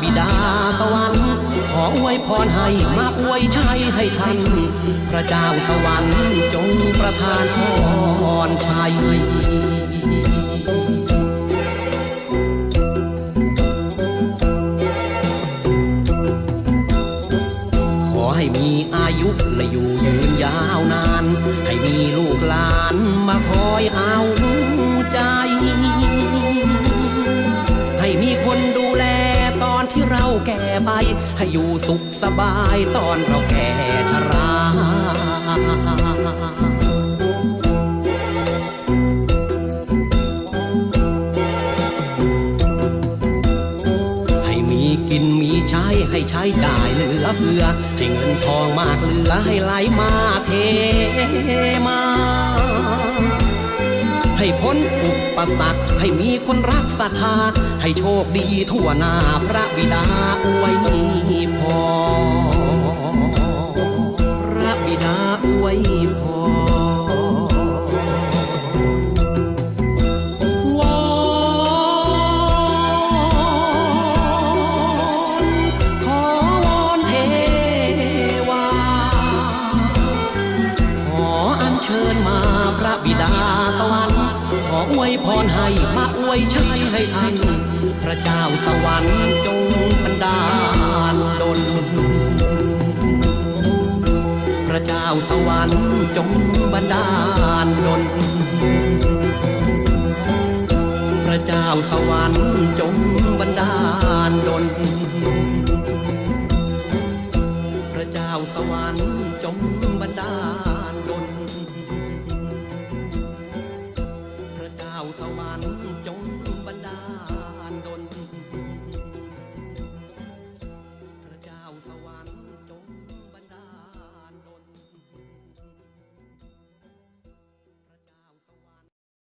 บิดาสวยพรให้มาอวยชัยให้ท่านพระเจ้าสวรรค์จงประทานพรชัยขอให้มีอายุและอยู่ยืนยาวนาน ให้มีลูกหลานมาคอยเอา แก่ไป ให้อยู่สุขสบายตอนเราแก่ชราให้มีกินมีใช้ให้ใช้จ่ายเหลือเฟือ ให้เงินทองมากเหลือให้ไหลมาเทมา ให้พ้น ปสรรคให้มีคนรักศรัทธาให้โชคดีทั่วหน้าพระบิดาอวยพรพระบิดาอวยพรวอนขอวอนเทวาขออัญเชิญมาพระบิดาสวรรค์ข ออวยพรให้มาอวยชัยให้ท่านพระเจ้าสวรรค์จงบันดาลดลพระเจ้าสวรรค์จงบันดาลดลพระเจ้าสวรรค์จงบันดาลดลานจงบันดาล